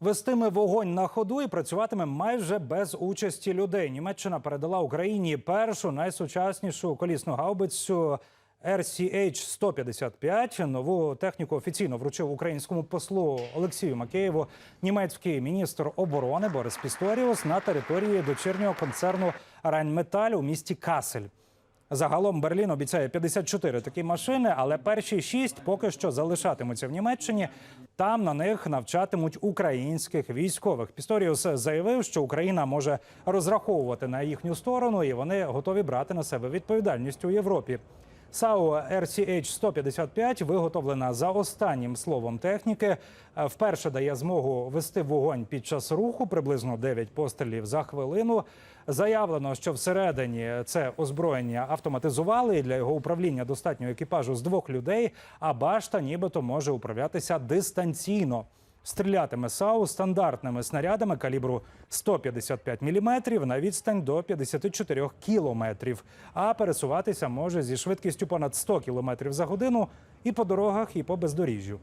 Вестиме вогонь на ходу і працюватиме майже без участі людей. Німеччина передала Україні першу найсучаснішу колісну гаубицю RCH-155. Нову техніку офіційно вручив українському послу Олексію Макеєву німецький міністр оборони Борис Пісторіус на території дочірнього концерну Райнметаль у місті Касель. Загалом Берлін обіцяє 54 такі машини, але перші шість поки що залишатимуться в Німеччині. Там на них навчатимуть українських військових. Пісторіус заявив, що Україна може розраховувати на їхню сторону, і вони готові брати на себе відповідальність у Європі. САУ RCH-155 виготовлена за останнім словом техніки. Е, Вперше дає змогу вести вогонь під час руху, приблизно 9 пострілів за хвилину. Заявлено, що всередині це озброєння автоматизували. і Для його управління достатньо екіпажу з двох людей, а башта нібито може управлятися дистанційно. Стрілятиме САУ стандартними снарядами калібру 155 мм на відстань до 54 кілометрів, а пересуватися може зі швидкістю понад 100 км за годину і по дорогах, і по бездоріжжю.